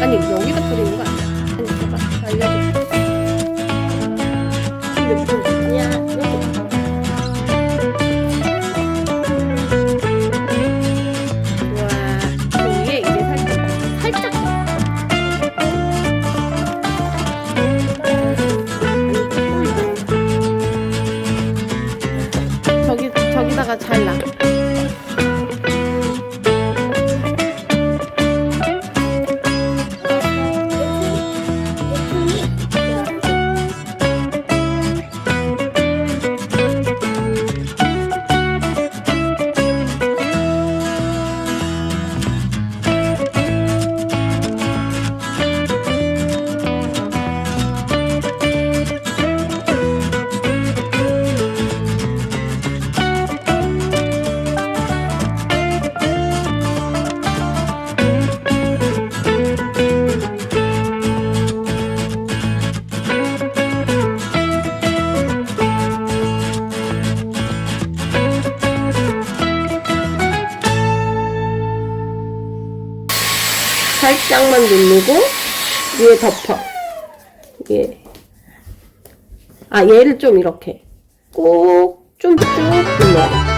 아니 여기가 뿌리는 거 아니야? 아니 봐봐 알려줘 근데 무슨 아니야 살짝만 누르고 위에 덮어. 예. 아 얘를 좀 이렇게 꼭 좀 쭉 눌러.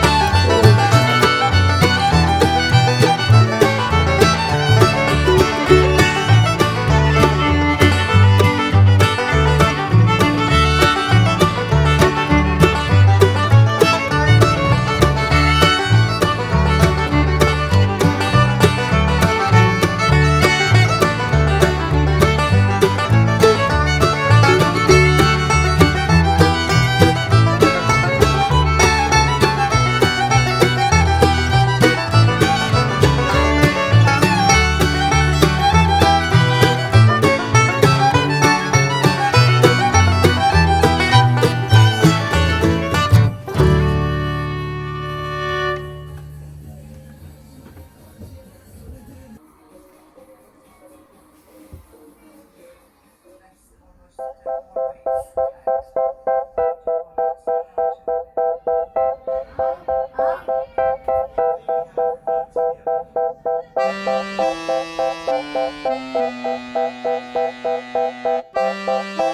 Música